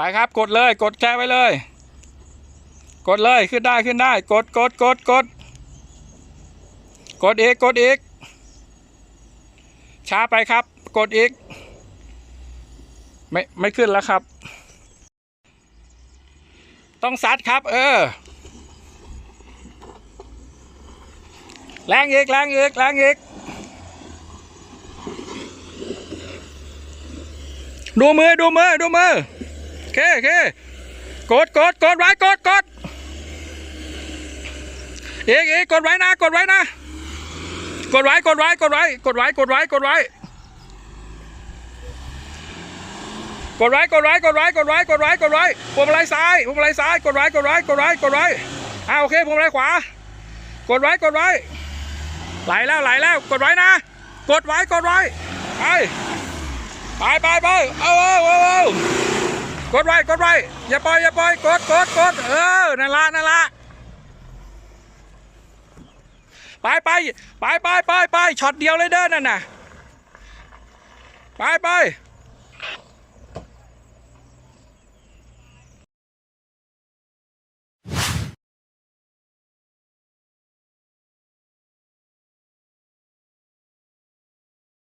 ไปครับกดเลยกดแชร์ไว้เลย กดเลยขึ้นได้ขึ้นได้ กดกดกดกดกดอีกกดอีก ช้าไปครับ กดอีก ไม่ไม่ขึ้นแล้วครับ ต้องซัดครับ เออ แรงอีกแรงอีกแรงอีกดูมือดูมือดูมือโอ เคโอเคกดกดกดไว้กดกดเอีกอีกกดไว้นะ กดไว้นะ กดไว้กดไว้กดไว้กดไว้กดไว้กดไว้กดไว้กดไว้กดไว้กดไว้กดไว้กดไว้พวงมาลัยซ้ายพวงมาลัยซ้ายกดไว้กดไว้กดไว้กดไว้อ่าโอเคพวงมาลัยขวา กดไว้กดไว้ไหลแล้วไหลแล้วกดไว้นะ กดไว้กดไว้ไปไปไปไปเอาเอาเอา กดไว้กดไว้อย่าปล่อยอย่าปล่อยกดกดกดเออนั่นละนั่นละไปไปไปไปไปไปช็อตเดียวเลยเด้อนั่นน่ะไปไป